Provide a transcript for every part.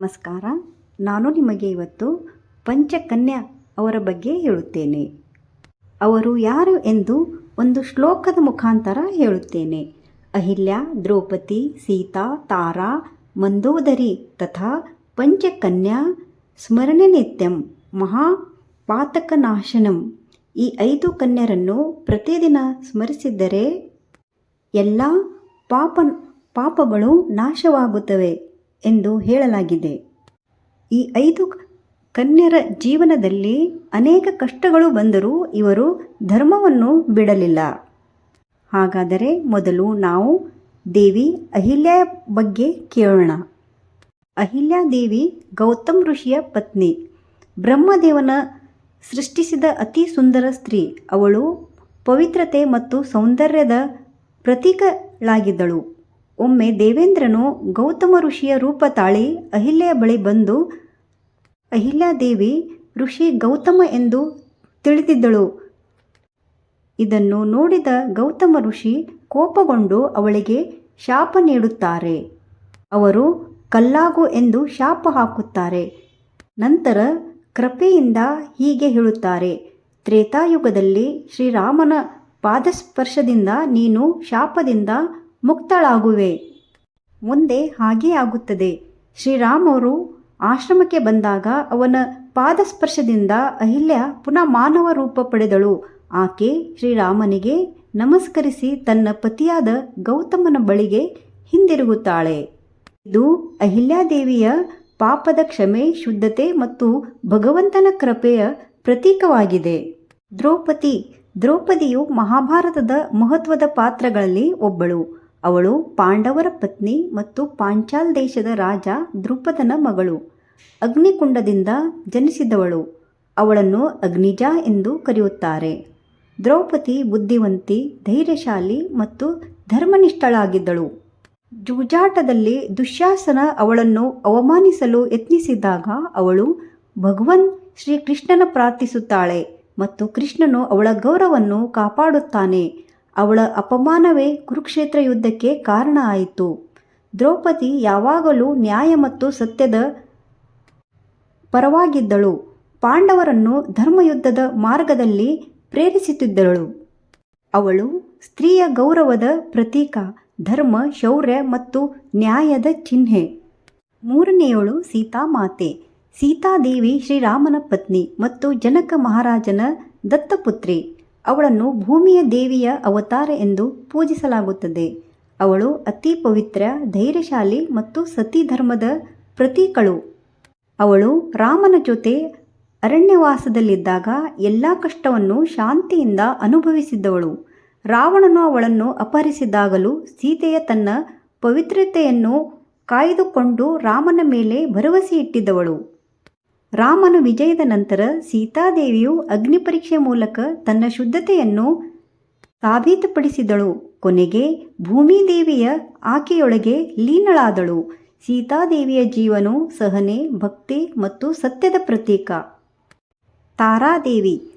ನಮಸ್ಕಾರ. ನಾನು ನಿಮಗೆ ಇವತ್ತು ಪಂಚಕನ್ಯಾ ಅವರ ಬಗ್ಗೆ ಹೇಳುತ್ತೇನೆ. ಅವರು ಯಾರು ಎಂದು ಒಂದು ಶ್ಲೋಕದ ಮುಖಾಂತರ ಹೇಳುತ್ತೇನೆ. ಅಹಿಲ್ಯ, ದ್ರೌಪದಿ, ಸೀತಾ, ತಾರಾ, ಮಂದೋದರಿ ತಥಾ ಪಂಚಕನ್ಯಾ ಸ್ಮರಣೆ ನಿತ್ಯಂ ಮಹಾಪಾತಕನಾಶನಂ ಈ ಐದು ಕನ್ಯರನ್ನು ಪ್ರತಿದಿನ ಸ್ಮರಿಸಿದ್ದರೆ ಎಲ್ಲ ಪಾಪ ಪಾಪಗಳು ನಾಶವಾಗುತ್ತವೆ. ಎಂದು ಹೇಳಲಾಗಿದೆ. ಈ ಐದು ಕನ್ಯರ ಜೀವನದಲ್ಲಿ ಅನೇಕ ಕಷ್ಟಗಳು ಬಂದರೂ ಇವರು ಧರ್ಮವನ್ನು ಬಿಡಲಿಲ್ಲ. ಹಾಗಾದರೆ ಮೊದಲು ನಾವು ದೇವಿ ಅಹಿಲ್ಯ ಬಗ್ಗೆ ಕೇಳೋಣ. ಅಹಿಲ್ಯಾದೇವಿ ಗೌತಮ್ ಋಷಿಯ ಪತ್ನಿ. ಬ್ರಹ್ಮದೇವನ ಸೃಷ್ಟಿಸಿದ ಅತಿ ಸುಂದರ ಸ್ತ್ರೀ. ಅವಳು ಪವಿತ್ರತೆ ಮತ್ತು ಸೌಂದರ್ಯದ ಪ್ರತೀಕಳಾಗಿದ್ದಳು. ಒಮ್ಮೆ ದೇವೇಂದ್ರನು ಗೌತಮ ಋಷಿಯ ರೂಪ ತಾಳಿ ಅಹಿಲ್ಯ ಬಳಿ ಬಂದು ಅಹಿಲ್ಯಾದೇವಿ ಋಷಿ ಗೌತಮ ಎಂದು ತಿಳಿದಿದ್ದಳು. ಇದನ್ನು ನೋಡಿದ ಗೌತಮ ಋಷಿ ಕೋಪಗೊಂಡು ಅವಳಿಗೆ ಶಾಪ ನೀಡುತ್ತಾರೆ. ಅವರು ಕಲ್ಲಾಗು ಎಂದು ಶಾಪ ಹಾಕುತ್ತಾರೆ. ನಂತರ ಕೃಪೆಯಿಂದ ಹೀಗೆ ಹೇಳುತ್ತಾರೆ, ತ್ರೇತಾಯುಗದಲ್ಲಿ ಶ್ರೀರಾಮನ ಪಾದಸ್ಪರ್ಶದಿಂದ ನೀನು ಶಾಪದಿಂದ ಮುಕ್ತಳಾಗುವೆ. ಮುಂದೆ ಹಾಗೇ ಆಗುತ್ತದೆ. ಶ್ರೀರಾಮರು ಆಶ್ರಮಕ್ಕೆ ಬಂದಾಗ ಅವನ ಪಾದಸ್ಪರ್ಶದಿಂದ ಅಹಿಲ್ಯ ಪುನಃ ಮಾನವ ರೂಪ ಪಡೆದಳು. ಆಕೆ ಶ್ರೀರಾಮನಿಗೆ ನಮಸ್ಕರಿಸಿ ತನ್ನ ಪತಿಯಾದ ಗೌತಮನ ಬಳಿಗೆ ಹಿಂದಿರುಗುತ್ತಾಳೆ. ಇದು ಅಹಿಲ್ಯಾದೇವಿಯ ಪಾಪದ ಕ್ಷಮೆ, ಶುದ್ಧತೆ ಮತ್ತು ಭಗವಂತನ ಕೃಪೆಯ ಪ್ರತೀಕವಾಗಿದೆ. ದ್ರೌಪದಿ, ದ್ರೌಪದಿಯು ಮಹಾಭಾರತದ ಮಹತ್ವದ ಪಾತ್ರಗಳಲ್ಲಿ ಒಬ್ಬಳು. ಅವಳು ಪಾಂಡವರ ಪತ್ನಿ ಮತ್ತು ಪಾಂಚಾಲ್ ದೇಶದ ರಾಜ ದ್ರುಪದನ ಮಗಳು. ಅಗ್ನಿಕುಂಡದಿಂದ ಜನಿಸಿದವಳು. ಅವಳನ್ನು ಅಗ್ನಿಜ ಎಂದು ಕರೆಯುತ್ತಾರೆ. ದ್ರೌಪದಿ ಬುದ್ಧಿವಂತಿ, ಧೈರ್ಯಶಾಲಿ ಮತ್ತು ಧರ್ಮನಿಷ್ಠಳಾಗಿದ್ದಳು. ಜೂಜಾಟದಲ್ಲಿ ದುಶ್ಯಾಸನ ಅವಳನ್ನು ಅವಮಾನಿಸಲು ಯತ್ನಿಸಿದಾಗ ಅವಳು ಭಗವನ್ ಶ್ರೀಕೃಷ್ಣನ ಪ್ರಾರ್ಥಿಸುತ್ತಾಳೆ ಮತ್ತು ಕೃಷ್ಣನು ಅವಳ ಗೌರವವನ್ನು ಕಾಪಾಡುತ್ತಾನೆ. ಅವಳ ಅಪಮಾನವೇ ಕುರುಕ್ಷೇತ್ರ ಯುದ್ಧಕ್ಕೆ ಕಾರಣ ಆಯಿತು. ದ್ರೌಪದಿ ಯಾವಾಗಲೂ ನ್ಯಾಯ ಮತ್ತು ಸತ್ಯದ ಪರವಾಗಿದ್ದಳು. ಪಾಂಡವರನ್ನು ಧರ್ಮಯುದ್ಧದ ಮಾರ್ಗದಲ್ಲಿ ಪ್ರೇರಿಸುತ್ತಿದ್ದಳು. ಅವಳು ಸ್ತ್ರೀಯ ಗೌರವದ ಪ್ರತೀಕ, ಧರ್ಮ, ಶೌರ್ಯ ಮತ್ತು ನ್ಯಾಯದ ಚಿಹ್ನೆ. ಮೂರನೆಯವಳು ಸೀತಾಮಾತೆ. ಸೀತಾದೇವಿ ಶ್ರೀರಾಮನ ಪತ್ನಿ ಮತ್ತು ಜನಕ ಮಹಾರಾಜನ ದತ್ತಪುತ್ರಿ. ಅವಳನ್ನು ಭೂಮಿಯ ದೇವಿಯ ಅವತಾರ ಎಂದು ಪೂಜಿಸಲಾಗುತ್ತದೆ. ಅವಳು ಅತಿ ಪವಿತ್ರ, ಧೈರ್ಯಶಾಲಿ ಮತ್ತು ಸತಿ ಧರ್ಮದ ಪ್ರತೀಕಳು. ಅವಳು ರಾಮನ ಜೊತೆ ಅರಣ್ಯವಾಸದಲ್ಲಿದ್ದಾಗ ಎಲ್ಲ ಕಷ್ಟವನ್ನು ಶಾಂತಿಯಿಂದ ಅನುಭವಿಸಿದ್ದವಳು ರಾವಣನು ಅವಳನ್ನು ಅಪಹರಿಸಿದಾಗಲೂ ಸೀತೆಯ ತನ್ನ ಪವಿತ್ರತೆಯನ್ನು ಕಾಯ್ದುಕೊಂಡು ರಾಮನ ಮೇಲೆ ಭರವಸೆ ಇಟ್ಟಿದ್ದವಳು ರಾಮನ ವಿಜಯದ ನಂತರ ಸೀತಾದೇವಿಯು ಅಗ್ನಿಪರೀಕ್ಷೆ ಮೂಲಕ ತನ್ನ ಶುದ್ಧತೆಯನ್ನು ಸಾಬೀತುಪಡಿಸಿದಳು. ಕೊನೆಗೆ ಭೂಮಿದೇವಿಯ ಆಕೆಯೊಳಗೆ ಲೀನಳಾದಳು. ಸೀತಾದೇವಿಯ ಜೀವನು ಸಹನೆ, ಭಕ್ತಿ ಮತ್ತು ಸತ್ಯದ ಪ್ರತೀಕ. ತಾರಾದೇವಿ.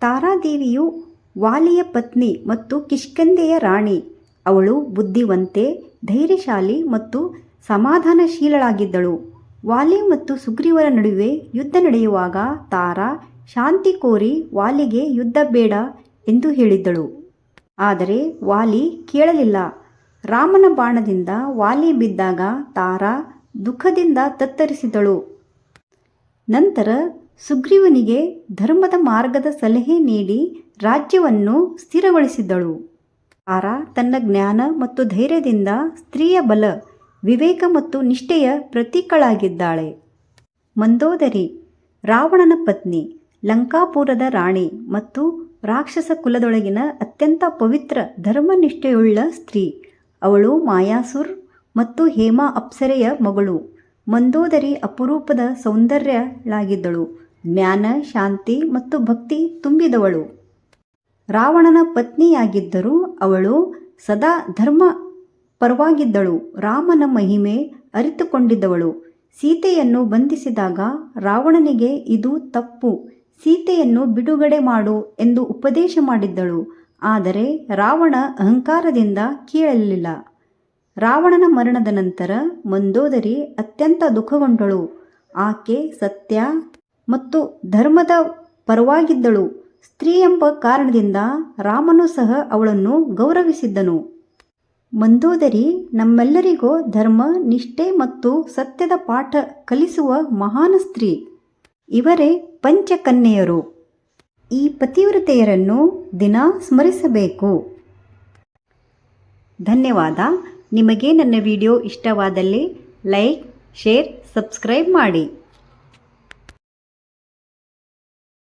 ತಾರಾದೇವಿಯು ವಾಲಿಯ ಪತ್ನಿ ಮತ್ತು ಕಿಷ್ಕಂದೆಯ ರಾಣಿ. ಅವಳು ಬುದ್ಧಿವಂತೆ, ಧೈರ್ಯಶಾಲಿ ಮತ್ತು ಸಮಾಧಾನಶೀಲಳಾಗಿದ್ದಳು. ವಾಲಿ ಮತ್ತು ಸುಗ್ರೀವರ ನಡುವೆ ಯುದ್ಧ ನಡೆಯುವಾಗ ತಾರಾ ಶಾಂತಿ ಕೋರಿ ವಾಲಿಗೆ ಯುದ್ಧ ಬೇಡ ಎಂದು ಹೇಳಿದ್ದಳು. ಆದರೆ ವಾಲಿ ಕೇಳಲಿಲ್ಲ. ರಾಮನ ಬಾಣದಿಂದ ವಾಲಿ ಬಿದ್ದಾಗ ತಾರಾ ದುಃಖದಿಂದ ತತ್ತರಿಸಿದಳು. ನಂತರ ಸುಗ್ರೀವನಿಗೆ ಧರ್ಮದ ಮಾರ್ಗದ ಸಲಹೆ ನೀಡಿ ರಾಜ್ಯವನ್ನು ಸ್ಥಿರಗೊಳಿಸಿದಳು ತಾರಾ ತನ್ನ ಜ್ಞಾನ ಮತ್ತು ಧೈರ್ಯದಿಂದ ಸ್ತ್ರೀಯ ಬಲ ವಿವೇಕ ಮತ್ತು ನಿಷ್ಠೆಯ ಪ್ರತೀಕಳಾಗಿದ್ದಾಳೆ. ಮಂದೋದರಿ, ರಾವಣನ ಪತ್ನಿ, ಲಂಕಾಪುರದ ರಾಣಿ ಮತ್ತು ರಾಕ್ಷಸ ಕುಲದೊಳಗಿನ ಅತ್ಯಂತ ಪವಿತ್ರ ಧರ್ಮನಿಷ್ಠೆಯುಳ್ಳ ಸ್ತ್ರೀ. ಅವಳು ಮಾಯಾಸುರ್ ಮತ್ತು ಹೇಮಾ ಅಪ್ಸರೆಯ ಮಗಳು. ಮಂದೋದರಿ ಅಪರೂಪದ ಸೌಂದರ್ಯಳಾಗಿದ್ದಳು. ಜ್ಞಾನ, ಶಾಂತಿ ಮತ್ತು ಭಕ್ತಿ ತುಂಬಿದವಳು. ರಾವಣನ ಪತ್ನಿಯಾಗಿದ್ದರೂ ಅವಳು ಸದಾ ಧರ್ಮ ಪರವಾಗಿದ್ದಳು. ರಾಮನ ಮಹಿಮೆ ಅರಿತುಕೊಂಡಿದ್ದವಳು. ಸೀತೆಯನ್ನು ಬಂಧಿಸಿದಾಗ ರಾವಣನಿಗೆ ಇದು ತಪ್ಪು. ಸೀತೆಯನ್ನು ಬಿಡುಗಡೆ ಮಾಡು ಎಂದು ಉಪದೇಶ ಮಾಡಿದ್ದಳು. ಆದರೆ ರಾವಣ ಅಹಂಕಾರದಿಂದ ಕೇಳಲಿಲ್ಲ. ರಾವಣನ ಮರಣದ ನಂತರ ಮಂದೋದರಿ ಅತ್ಯಂತ ದುಃಖಗೊಂಡಳು. ಆಕೆ ಸತ್ಯ ಮತ್ತು ಧರ್ಮದ ಪರವಾಗಿದ್ದಳು. ಸ್ತ್ರೀ ಎಂಬ ಕಾರಣದಿಂದ ರಾಮನು ಸಹ ಅವಳನ್ನು ಗೌರವಿಸಿದ್ದನು. ಮಂದೋದರಿ, ನಮ್ಮೆಲ್ಲರಿಗೂ ಧರ್ಮ, ನಿಷ್ಠೆ ಮತ್ತು ಸತ್ಯದ ಪಾಠ ಕಲಿಸುವ ಮಹಾನ್ ಸ್ತ್ರೀ. ಇವರೇ ಪಂಚಕನ್ಯೆಯರು. ಈ ಪತಿವ್ರತೆಯರನ್ನು ದಿನ ಸ್ಮರಿಸಬೇಕು. ಧನ್ಯವಾದ. ನಿಮಗೆ ನನ್ನ ವಿಡಿಯೋ ಇಷ್ಟವಾದಲ್ಲಿ ಲೈಕ್, ಶೇರ್, ಸಬ್ಸ್ಕ್ರೈಬ್ ಮಾಡಿ.